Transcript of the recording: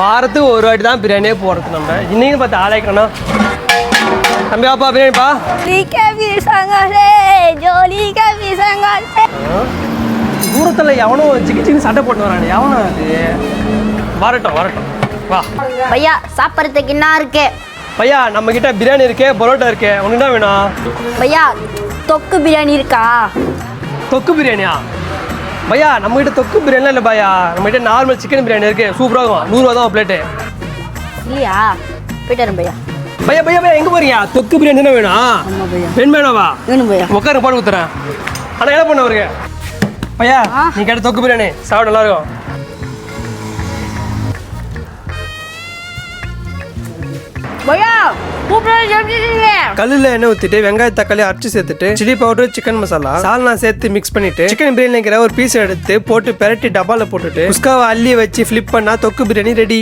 வாரத்துக்கு ஒரு வாட்டி தான் பிரியாணியே போடுறது நம்ம. இன்னைக்கு பார்த்து ஆளாய்க்கணும் தம்பி அப்பா பிரியாணிப்பா தூரத்தில் எவனோ சிக்கி சிக்கி சட்டை போட்டு வரான் எவனோ அது? வரட்டும் வரட்டும். வா. பையா சாப்பிட்றதுக்கு என்ன இருக்கு? பையா நம்ம கிட்ட பிரியாணி இருக்கு பரோட்டா இருக்கு. உனக்கு என்ன வேணும்? பையா தொக்கு பிரியாணி இருக்கா? தொக்கு பிரியாணியா? பையா நம்ம கிட்ட தொக்கு பிரியாணி இல்லை பையா. நம்ம கிட்ட நார்மல் சிக்கன் பிரியாணி இருக்கு. சூப்பராக இருக்கும். நூறுரூவா தான் பிளேட்டு இல்லையா? போயிட்டு வரேன் பையா. பையா பையா பையா எங்கே போறீங்க? தொக்கு பிரியாணி என்ன வேணும்? பெண் வேணாவா வேணும் பையா. உட்காரு போட்டு கொடுத்துறேன் ஆனால் என்ன பண்ண வருங்க பையா நீ கேட்ட தொக்கு பிரியாணி சாப்பிட நல்லா இருக்கும். பையா சாப்பிட்டுருக்கீங்க கல்லுல எண்ணெய் ஊத்திட்டு வெங்காய தக்காளி அரைச்சு சேர்த்துட்டு சில்லி பவுடர் சிக்கன் மசாலா சால்னா சேர்த்து மிக்ஸ் பண்ணிட்டு சிக்கன் பிரியாணிங்கிற ஒரு பீஸ் எடுத்து போட்டு பெரட்டி டப்பால போட்டுட்டு உஸ்காவை அள்ளி வச்சு ஃபிளிப் பண்ணா தொக்கு பிரியாணி ரெடி